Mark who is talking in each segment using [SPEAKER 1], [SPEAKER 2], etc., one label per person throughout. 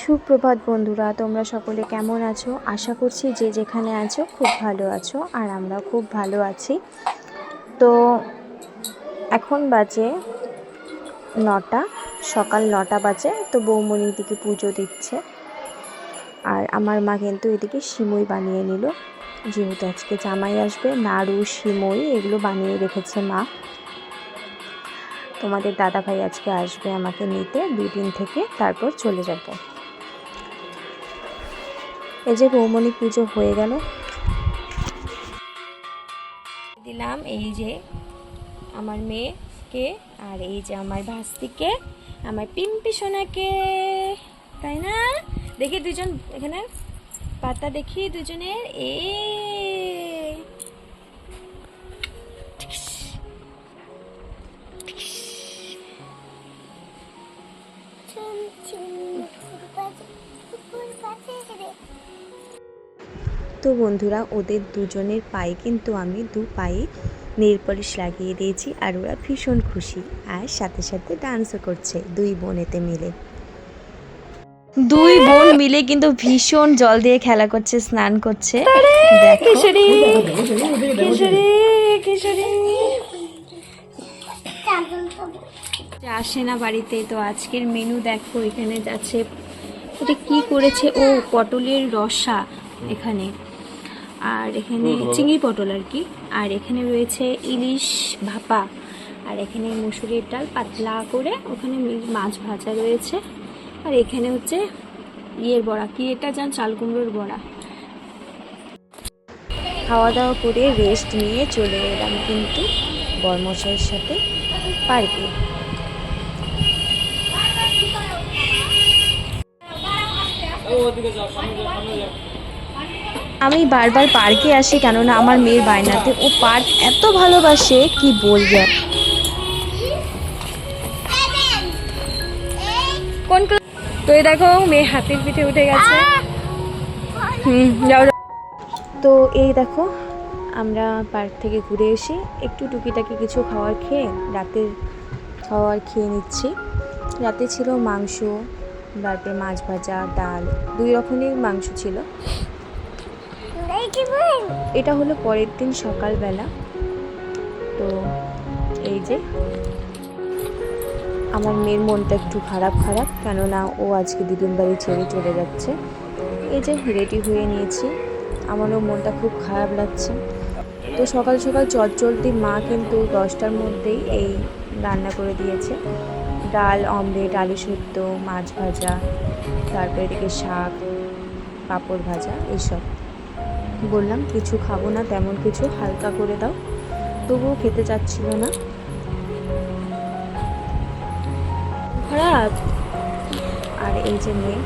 [SPEAKER 1] সুপ্রভাত বন্ধুরা, তোমরা সকলে কেমন আছো? আশা করছি যে যেখানে আছো খুব ভালো আছো আর আমরা খুব ভালো আছি। তো এখন বাজে নটা, সকাল নটা বাজে, তো বৌমণি দিকে পুজো দিচ্ছে। আর আমার মা কিন্তু এদিকে সিমই বানিয়ে নিল। যেহেতু আজকে জামাই আসবে, নাড়ু, সিমই এগুলো বানিয়ে রেখেছে মা। তোমাদের দাদা ভাই আজকে আসবে আমাকে নিতে দুদিন থেকে, তারপর চলে যাব। এই যে বৌমণি পুজো হয়ে গেল। দিলাম এই যে আমার মেয়েকে আর এই যে আমার ভাস্তিকে, আমার পিম্পি সোনাকে, তাই না? দেখি দুজন এখানে, পাতা দেখি দুজনের এ তো বন্ধুরা ওদের দুজনের পায়ে কিন্তু আমি দু পায়ে নেল পলিশ লাগিয়ে দিয়েছি আর ওরা ভীষণ খুশি আর সাথে সাথে ডান্সও করছে দুই বোনেতে মিলে। দুই বোন মিলে কিন্তু ভীষণ জল দিয়ে খেলা করছে স্নান করছে। আসে না বাড়িতে তো আজকের মেনু দেখো এখানে যাচ্ছে এটা কি করেছে? ও পটলের রসা এখানে। আর এখানে চিংড়ি পটল আর কি। আর এখানে রয়েছে ইলিশ ভাপা। আর এখানে মুসুরির ডাল পাতলা করে ওখানে মাছ ভাজা রয়েছে। আর এখানে হচ্ছে ইয়ের বড়া। কি এটা যান চাল কুমড়োর বড়া। খাওয়া দাওয়া করে রেস্ট নিয়ে চলে এলাম কিন্তু বর্মশাইয়ের সাথে পার্কে। আমি বারবার পার্কে আসি কেননা আমার মেয়ের বায়নাতে ও পার্ক এত ভালোবাসে, কি বলব? কোন তো এই দেখো, মেয়ে হাতির পিঠে উঠে গেছে। হুম, যাও। তো এই দেখো, আমরা পার্ক থেকে ঘুরে এসে একটু টুকিটাকি কিছু খাবার খেয়ে, রাতের খাবার খেয়ে নিচ্ছি। রাতে ছিল মাংস, তারপরে মাছ ভাজা, ডাল, দুই রকমের মাংস ছিল। এটা হলো পরের দিন সকালবেলা। তো এই যে, আমার মেয়ের মনটা একটু খারাপ খারাপ, কেননা ও আজকে দিদুন বাড়ি ছেড়ে চলে যাচ্ছে। এই যে রেডি হয়ে নিয়েছি, আমারও মনটা খুব খারাপ লাগছে। তো সকাল সকাল চটচলতি মা কিন্তু দশটার মধ্যেই এই রান্না করে দিয়েছে। ডাল, অমলেট, আলু সেদ্ধ, মাছ ভাজা, তারপরে এদিকে শাক, পাঁপড় ভাজা, এইসব। বললাম? কিছু খাব না, তেমন কিছু, হালকা করে দাও। তবুও খেতে চাচ্ছিল না। খারাপ আর এই যে মেয়ে।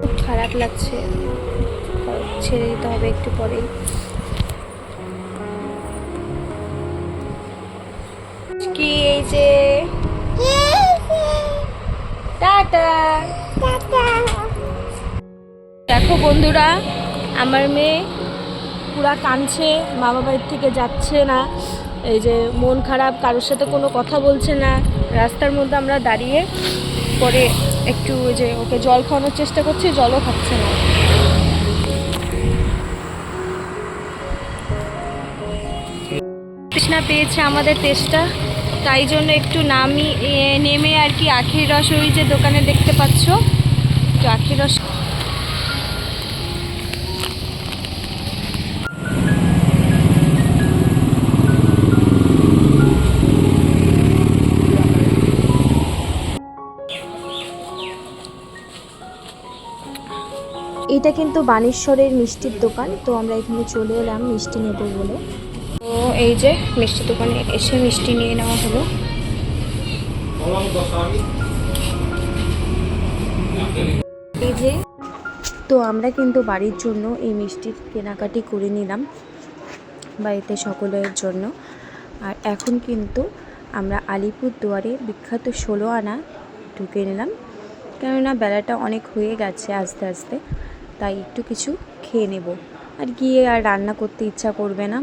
[SPEAKER 1] খুব খারাপ লাগছে। ছেড়ে দিতে হবে একটু পরেই। কি এই যে টাটা। দেখো বন্ধুরা, আমার মেয়ে পুরা কাঁদছে মা বাবার থেকে যাচ্ছে না। এই যে মন খারাপ, কারোর সাথে কোনো কথা বলছে না। রাস্তার মধ্যে আমরা দাঁড়িয়ে পরে একটু ওই যে ওকে জল খাওয়ানোর চেষ্টা করছি, জলও খাচ্ছে না। তৃষ্ণা পেয়েছে আমাদের তেষ্টা, তাই জন্য একটু নামি নেমে আর কি আখির রস ওই যে দোকানে দেখতে পাচ্ছ। একটু আখের রস এটা কিন্তু বানেশ্বরের মিষ্টির দোকান তো আমরা এখানে চলে এলাম মিষ্টি নেব বলে। তো এই যে মিষ্টি দোকানে এসে মিষ্টি নিয়ে নেওয়া হলো। এই যে তো আমরা কিন্তু বাড়ির জন্য এই মিষ্টির কেনাকাটি করে নিলাম বাড়িতে সকলের জন্য। আর এখন কিন্তু আমরা আলিপুর দুয়ারে বিখ্যাত ষোলো আনা ঢুকে নিলাম কেননা বেলাটা অনেক হয়ে গেছে আস্তে আস্তে। তাই একটু কিছু খেয়ে নেব। আর গিয়ে আর রান্না করতে ইচ্ছা করবে না,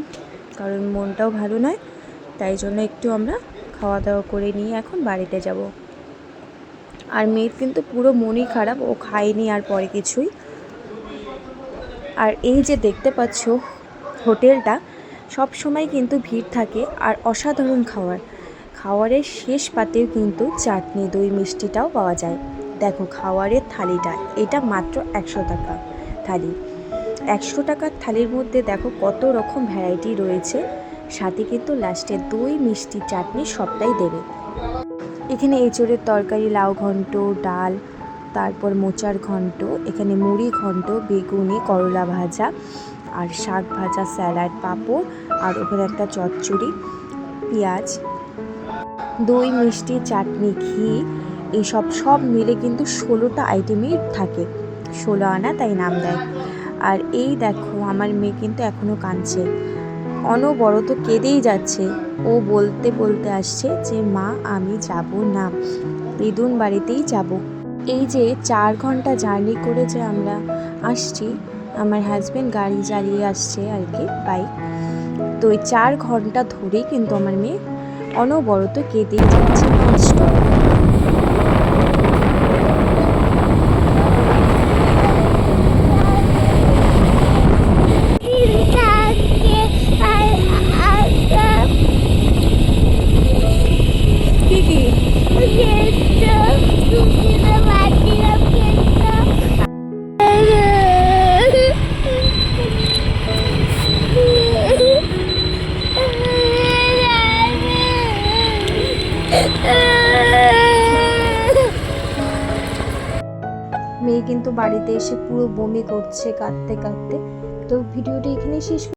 [SPEAKER 1] কারণ মনটাও ভালো নয়, তাই জন্য একটু আমরা খাওয়া দাওয়া করে নিয়ে এখন বাড়িতে যাব। আর মেয়ের কিন্তু পুরো মনই খারাপ, ও খায়নি আর পরে কিছুই। আর এই যে দেখতে পাচ্ছ হোটেলটা, সব সময় কিন্তু ভিড় থাকে আর অসাধারণ খাবার খাওয়ারের শেষ পাতেও কিন্তু চাটনি, দই, মিষ্টিটাও পাওয়া যায়। দেখো খাওয়ারের থালিটা, এটা মাত্র একশো টাকা থালি। একশো টাকার থালির মধ্যে দেখো কত রকম ভ্যারাইটি রয়েছে, সাথে কিন্তু লাস্টে দই, মিষ্টি, চাটনি সবটাই দেবে। এখানে এঁচড়ের তরকারি, লাউ ঘন্ট, ডাল, তারপর মোচার ঘন্ট, এখানে মুড়ি ঘন্ট, বেগুনি, করলা ভাজা, আর শাক ভাজা, স্যালাড, পাঁপড়, আর ওখানে একটা চচ্চড়ি, পেঁয়াজ, দই, মিষ্টি, চাটনি, ঘি এইসব সব মিলে কিন্তু ষোলোটা আইটেমই থাকে। ষোলো আনা তাই নাম দেয়। আর এই দেখো, আমার মেয়ে কিন্তু এখনও কাঁদছে। অনবরত কেঁদেই যাচ্ছে। ও বলতে বলতে আসছে যে, মা, আমি যাব না। দিদুন বাড়িতেই যাব। এই যে চার ঘণ্টা জার্নি করে যে আমরা আসছি, আমার হাজব্যান্ড গাড়ি চালিয়ে আসছে আর কি বাইক তো ওই চার ঘণ্টা ধরেই কিন্তু আমার মেয়ে অনবরত কেঁদেই যাচ্ছে। মেয়ে কিন্তু বাড়িতে এসে পুরো বমি করছে কাঁদতে কাঁদতে। তো ভিডিওটি এখানে শেষ